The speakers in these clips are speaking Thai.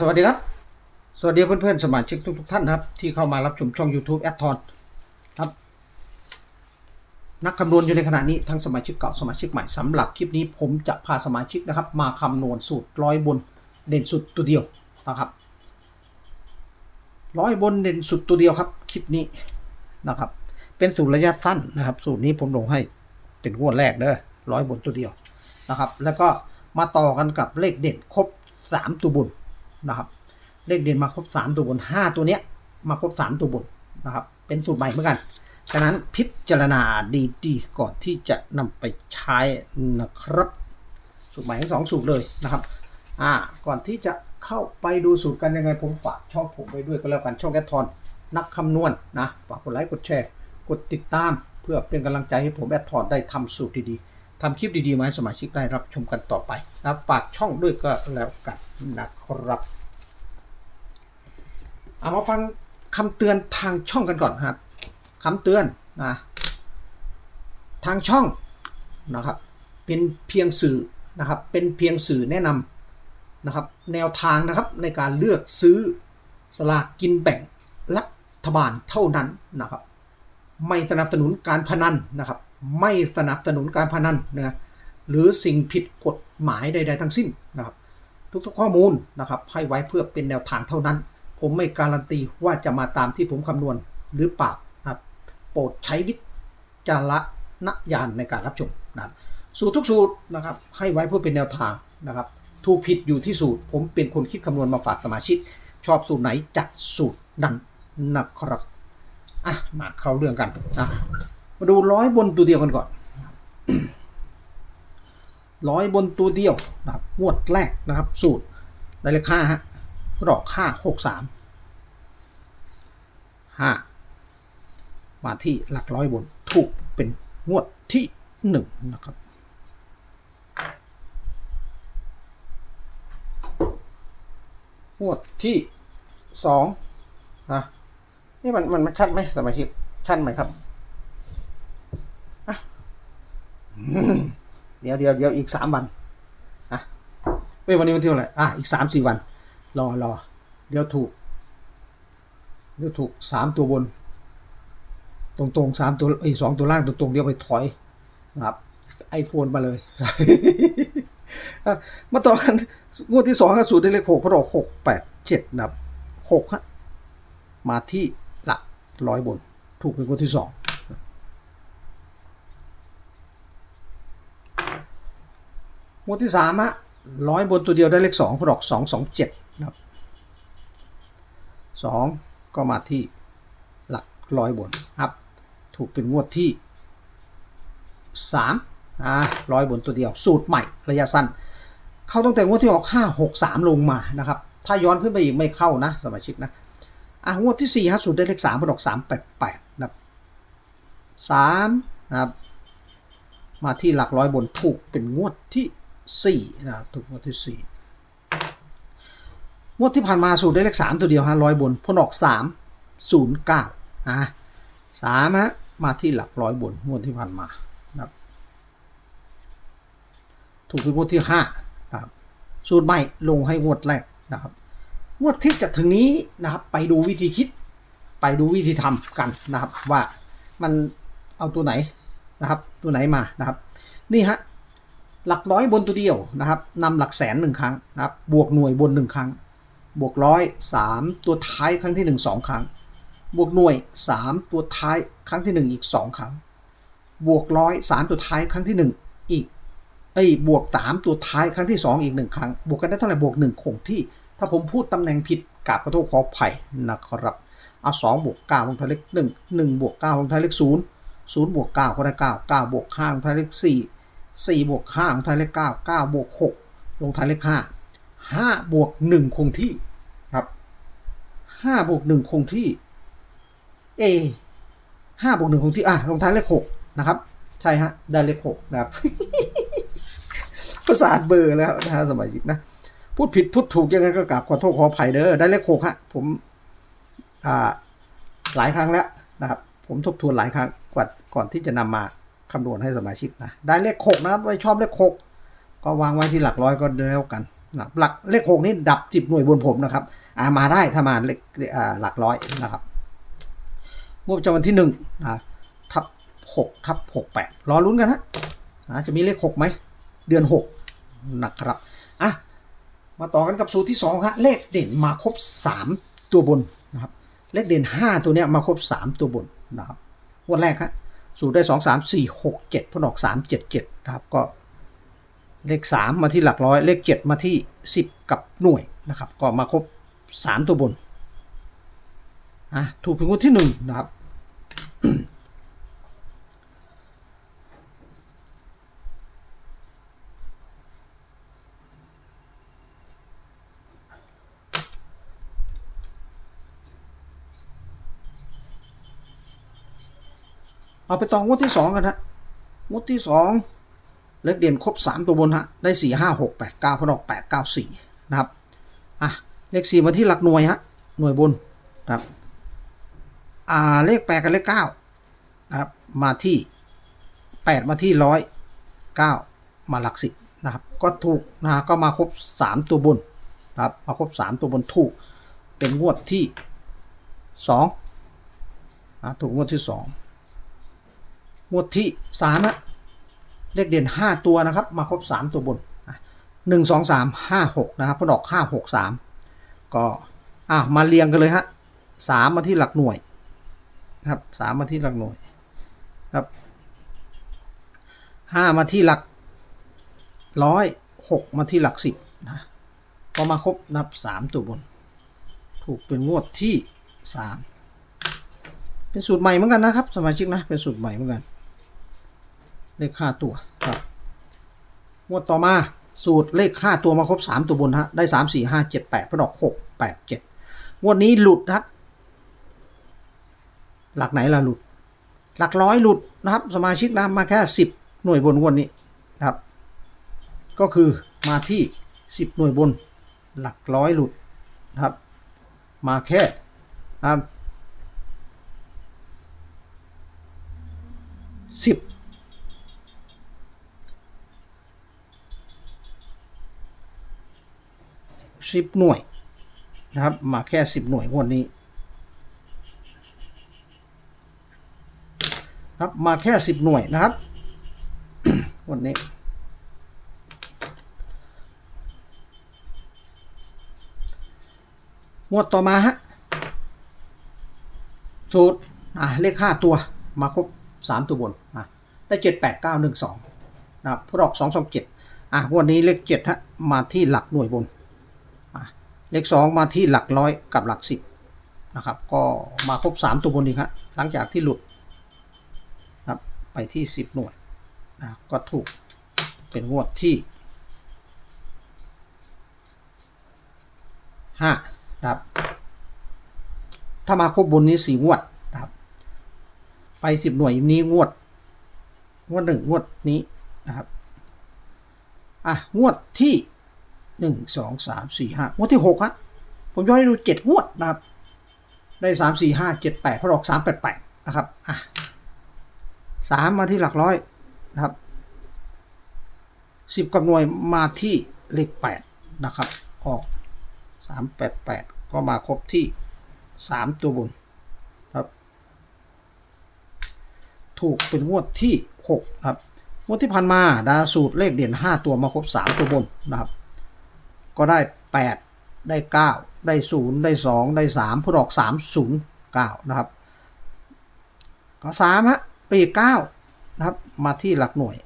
สวัสดีครับ สวัสดีเพื่อนๆสมาชิกทุกๆท่านนะครับ ที่เข้ามารับชมช่อง YouTube แอดทอนครับ นักคำนวณอยู่ในขณะนี้ทั้งสมาชิกเก่าสมาชิกใหม่สำหรับคลิปนี้ผมจะพาสมาชิกนะครับ มาคำนวณสูตรร้อยบนเด่นสุดตัวเดียวนะครับร้อยบนเด่นสุดตัวเดียวครับคลิปนี้นะครับ เป็นสูตรระยะสั้นนะครับ สูตรนี้ผมลงให้เป็นงวดแรกเด้อร้อยบนตัวเดียวนะครับ แล้วก็มาต่อกันกับเลขเด่นครบสามตัวบน นะครับ เลขเด่นมาครบสามตัวบนห้าตัวเนี้ยมาครบสามตัวบนนะครับ เป็นสูตรใหม่เหมือนกันฉะนั้นพิจารณาดีๆก่อนที่จะนำไปใช้นะครับ สูตรใหม่ทั้งสองสูตรเลยนะครับ อ่า ก่อนที่จะเข้าไปดูสูตรกันยังไงผมฝากช่องผมไว้ด้วยก็แล้วกันช่องแอดทอนนักคำนวณนะฝากกดไลค์กดแชร์ กดติดตามเพื่อเป็นกำลังใจให้ผมแอดทอนได้ทำสูตรดีๆ ทำคลิปดีๆมาให้สมาชิกได้รับชมกันต่อไปนะฝากช่องด้วยก็แล้วกันนะครับเอามาฟังคำเตือนทางช่องกันก่อนครับคำเตือนนะทางช่องนะครับ เป็นเพียงสื่อนะครับ เป็นเพียงสื่อแนะนำนะครับ แนวทางนะครับในการเลือกซื้อสลากกินแบ่งรัฐบาลเท่านั้นนะครับ ไม่สนับสนุนการพนันนะครับ ไม่สนับสนุนการพนันนะหรือสิ่งผิดกฎหมายใด ๆ ทั้งสิ้นนะครับทุกๆข้อมูลนะครับให้ไว้เพื่อเป็นแนวทางเท่านั้น ผมไม่การันตีว่าจะมาตามที่ผมคำนวณหรือเปล่านะครับโปรดใช้วิจารณญาณในการรับชมนะครับสูตรทุกสูตรนะครับให้ไว้เพื่อเป็นแนวทางนะครับถูกผิดอยู่ที่สูตร ผมเป็นคนคิดคำนวณมาฝากสมาชิก ชอบสูตรไหนจัดสูตรนั้นนะครับอะมาเข้าเรื่องกันนะ มาดูร้อยบนตัวเดียวกันก่อนร้อยบนตัวเดียวนะครับงวดแรกนะครับ สูตรได้เลขห้าฮะดอกห้าหกสามห้ามาที่หลักร้อยบนถูกเป็นงวดที่หนึ่งนะครับงวดที่สองนะนี่มันมันมันชัดไหมสมาชิกชัดไหมครับอะอืม เดี๋ยวเดี๋ยวเดี๋ยวอีกสามวันอะเฮ้ยวันนี้วันที่เท่าไหร่อะอีกสามสี่วัน รอรอเดี๋ยวถูก เดี๋ยวถูกสามตัวบน ตรงตรงสามตัวไอ้สองตัวล่างตรงตรงเดี๋ยวไปถอยนะครับไอโฟนมาเลยมาต่อกันงวดที่สองสูตรได้เลขหกพระดอกหกแปดเจ็ดนะครับหกฮะมาที่หลักร้อยบน ถูกเป็นงวดที่สอง งวดที่สามฮะร้อยบนตัวเดียวได้เลขสองพระดอกสองสองเจ็ดนะครับสองก็มาที่หลักร้อยบนครับ ถูกเป็นงวดที่สามอ่าร้อยบนตัวเดียว สูตรใหม่ระยะสั้น เข้าตั้งแต่งวดที่ออกค่าหกสามลงมานะครับ ถ้าย้อนขึ้นไปอีกไม่เข้านะสมาชิกนะอะงวดที่สี่ฮะสูตรได้เลขสามพอดอกสามแปดแปดนะครับสามนะครับมาที่หลักร้อยบนถูกเป็นงวดที่ สี่นะครับถูกงวดที่สี่งวดที่ผ่านมาสูตรได้เลขสามตัวเดียวฮะร้อยบนพอดออกสามศูนย์เก้าอะสามฮะมาที่หลักร้อยบนงวดที่ผ่านมานะครับถูกเป็นงวดที่ห้านะครับสูตรใหม่ลงให้งวดแรกนะครับงวดที่จะถึงนี้นะครับ ไปดูวิธีคิด ไปดูวิธีทำกันนะครับ ว่ามันเอาตัวไหนนะครับ ตัวไหนมานะครับ นี่ฮะ หลักร้อยบนตัวเดียวนะครับนำหลักแสนหนึ่งครั้งนะครับ บวกหน่วยบนหนึ่งครั้ง บวกร้อยสามตัวท้ายครั้งที่หนึ่งสองครั้ง บวกหน่วยสามตัวท้ายครั้งที่หนึ่งอีกสองครั้ง บวกร้อยสามตัวท้ายครั้งที่หนึ่งอีกไอ้บวกสามตัวท้ายครั้งที่สองอีกหนึ่งครั้ง บวกกันได้เท่าไหร่บวกหนึ่งคงที่ ถ้าผมพูดตำแหน่งผิดกราบขอโทษขออภัยนะครับเอาสองบวกเก้าลงท้ายเลขหนึ่งหนึ่งบวกเก้าลงท้ายเลขศูนย์ศูนย์บวกเก้าก็ได้เก้าเก้าบวกห้าลงท้ายเลขสี่ สี่บวกห้าลงท้ายเลขเก้าเก้าบวกหกลงท้ายเลขห้าห้าบวกหนึ่งคงที่ครับห้าบวกหนึ่งคงที่เอห้าบวกหนึ่งคงที่อะลงท้ายเลขหกนะครับ ใช่ฮะ ได้เลขหกนะครับประสาทเบอร์แล้วนะฮะสมัยจิกนะ พูดผิดพูดถูกยังไงก็กราบขอโทษขออภัยเด้อได้เลขหกฮะผมอ่าหลายครั้งแล้วนะครับ ผมทบทวนหลายครั้งก่อนก่อนที่จะนำมา คำนวณให้สมาชิกนะ ได้เลขหกนะครับไว้ชอบเลขหกก็วางไว้ที่หลักร้อยก็แล้วกันนะครับหลักเลขหกนี่ดับจิบหน่วยบนผมนะครับอ่ามาได้ถ้ามาเลขอ่าหลักร้อยนะครับงวดประจำวันที่หนึ่งนะทับหกทับหกแปดรอลุ้นกันฮะอ่าจะมีเลขหกไหม เดือนหกนะครับอะมาต่อกันกับสูตรที่สองฮะเลขเด่นมาครบสามตัวบนนะครับ เลขเด่นห้าตัวเนี้ยมาครบสามตัวบนนะครับงวดแรกฮะ สูตรได้สองสามสี่หกเจ็ดพนออกสามเจ็ดเจ็ดนะครับก็เลข 3 มาที่หลักร้อย เลข 7 มาที่ 10 กับหน่วยนะครับ ก็มาครบ 3 ตัวบนอะถูกพิงวดที่1นะครับ เอาไปต่องวดที่2กันฮะงวดที่2เลขเด่นครบ3ตัวบนฮะได้4 5 6 8 9พอดอก8 9 4นะครับอะเลข4มาที่หลักหน่วยฮะหน่วยบนนะครับอ่าเลข8กับเลข9นะครับมาที่8มาที่100 9มาหลัก10นะครับก็ถูกนะฮะก็มาครบ3ตัวบนนะครับมาครบ3ตัวบนถูกเป็นงวดที่2นะถูกงวดที่2ง วดที่3ฮะเลขเด่น5ตัวนะครับ มาครบ3ตัวบนหนึ่งสองสามห้าหกนะครับพอดอกห้าหกสามก็อะมาเรียงกันเลยฮะสามมาที่หลักหน่วยนะครับสามมาที่หลักหน่วยครับห้ามาที่หลักร้อยหกมาที่หลักสิบนะก็มาครบนับสามตัวบน ถูกเป็นงวดที่สามเป็นสูตรใหม่เหมือนกันนะครับ สมาชิกนะเป็นสูตรใหม่เหมือนกัน เลขห้าตัวครับงวดต่อมาสูตรเลขห้าตัวมาครบสามตัวบนฮะได้สามสี่ห้าเจ็ดแปดพอดอกหกแปดเจ็ดงวดนี้หลุดนะหลักไหนล่ะหลุด หลักร้อยหลุดนะครับ สมาชิกนะมาแค่สิบหน่วยบนงวดนี้นะครับ ก็คือมาที่สิบหน่วยบน หลักร้อยหลุดนะครับ มาแค่นะครับสิบ สิบหน่วยนะครับ มาแค่สิบหน่วยงวดนี้ครับมาแค่สิบหน่วยนะครับงวันนี้งวดต่อมาฮะสูตรอะเลขห้าตัวมาครบสามตัวบนอะได้เจ็ดแปดเก้าหนึ่งสองนะครับพรอกสองสองเจ็ดอะงวันนี้เลขเจ็ดฮะมาที่หลักหน่วยบน เลขสองมาที่หลักร้อยกับหลักสิบนะครับก็มาครบสามตัวบนอีกฮะหลังจากที่หลุดครับไปที่สิบหน่วยนะก็ถูกเป็นงวดที่ห้าครับ ถ้ามาครบบนนี้สี่งวดนะครับไปสิบหน่วยนี้งวด งวดหนึ่งงวดนี้นะครับอะงวดที่ หนึ่งสองสามสี่ห้างวดที่หกฮะผมย้อนให้ดูเจ็ดงวดนะครับ ได้สามสี่ห้าเจ็ดแปดพอดอกสามแปดแปดนะครับอะสามมาที่หลักร้อยนะครับสิบกับหน่วยมาที่เลขแปดนะครับ ออกสามแปดแปดก็มาครบที่สามตัวบนครับ ถูกเป็นงวดที่หกครับงวดที่ผ่านมาดาสูตรเลขเด่นห้าตัวมาครบสามตัวบนนะครับ ก็ได้ 8 ได้ 9 ได้ 0 ได้ 2 ได้ 3 ผู้ดอก 3 0 9 นะครับ ก็3ฮะปี9นะครับ มาที่หลักหน่วย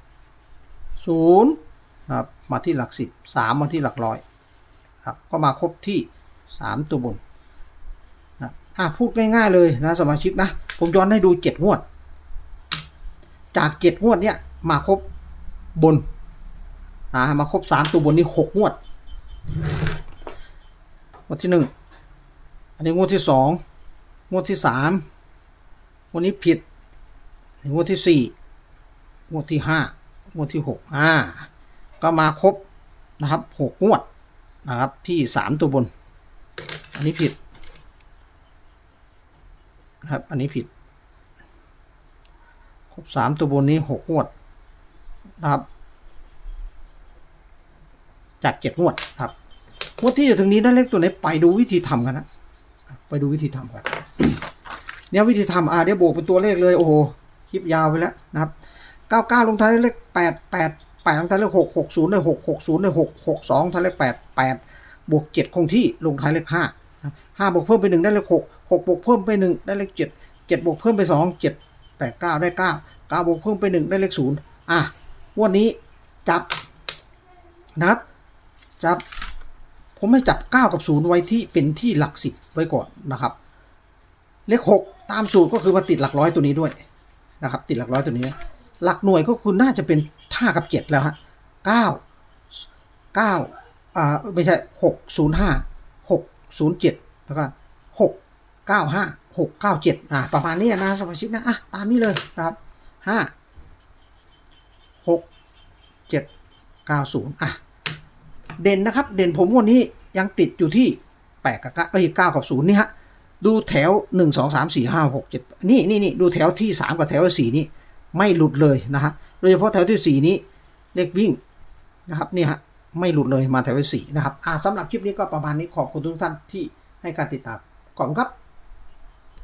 0 นะครับ มาที่หลัก 10 3 มาที่หลักร้อยครับ ก็มาครบที่ 3 ตัวบนนะอะพูดง่ายๆเลยนะสมาชิกนะ ผมย้อนให้ดู 7 งวด จาก 7 งวดเนี้ยมาครบบนนะมาครบ 3 ตัวบนนี่6งวด งวดที่หนึ่งอันนี้งวดที่สองงวดที่สามงวดนี้ผิดงวดที่สี่งวดที่ห้างวดที่หกอ่าก็มาครบนะครับหกงวดนะครับที่สามตัวบน อันนี้ผิดนะครับอันนี้ผิด ครบสามตัวบนนี้หกงวดนะครับ จากเจ็ดงวดครับ งวดที่จะถึงนี้ได้เลขตัวไหนไปดูวิธีทำกันนะไปดูวิธีทำกันเนี่ยวิธีทำอ่าเดี๋ยวโบกเป็นตัวเลขเลยโอ้โหคลิปยาวไปแล้วนะครับเก้าเก้าลงท้ายเลขแปดแปดแปดลงท้ายด้วยหกหกศูนย์ด้วยหกหกศูนย์ด้วยหกหกสองท้ายเลขแปดแปดบวกเจ็ดคงที่ลงท้ายเลขห้าห้าบวกเพิ่มไปหนึ่งได้เลขหกหกบวกเพิ่มไปหนึ่งได้เลขเจ็ดเจ็ดบวกเพิ่มไปสองเจ็ดแปดเก้าได้เก้าเก้าบวกเพิ่มไปหนึ่งได้เลขศูนย์อะวันนี้จับนะครับจับ ผมไม่จับ 9 กับ 0 ไว้ที่เป็นที่หลักสิบไว้ก่อนนะครับ เลข 6 ตามสูตรก็คือมาติดหลักร้อยตัวนี้ด้วยนะครับ ติดหลักร้อยตัวนี้ หลักหน่วยก็คือน่าจะเป็น5กับ 7 แล้วฮะ9 9อ่าไม่ใช่ 6 0 5 6 0 7 แล้วก็ 6 9 5 6 9 7อ่าประมาณนี้นะสมาชิกนะอะตามนี้เลยนะครับ 5 6 7 9 0อะ เด่นนะครับ เด่นผมวันนี้ยังติดอยู่ที่แปดกับเก้าเอ้ยเก้ากับศูนย์นี่ฮะ ดูแถวหนึ่งสองสามสี่ห้าหกเจ็ดนี่นี่นี่ดูแถวที่สามกับแถวที่สี่นี่ไม่หลุดเลยนะฮะ โดยเฉพาะแถวที่สี่นี้เลขวิ่งนะครับนี่ฮะไม่หลุดเลยมาแถวที่สี่นะครับอ่าสำหรับคลิปนี้ก็ประมาณนี้ขอบคุณทุกท่านที่ให้การติดตามขอบคุณครับ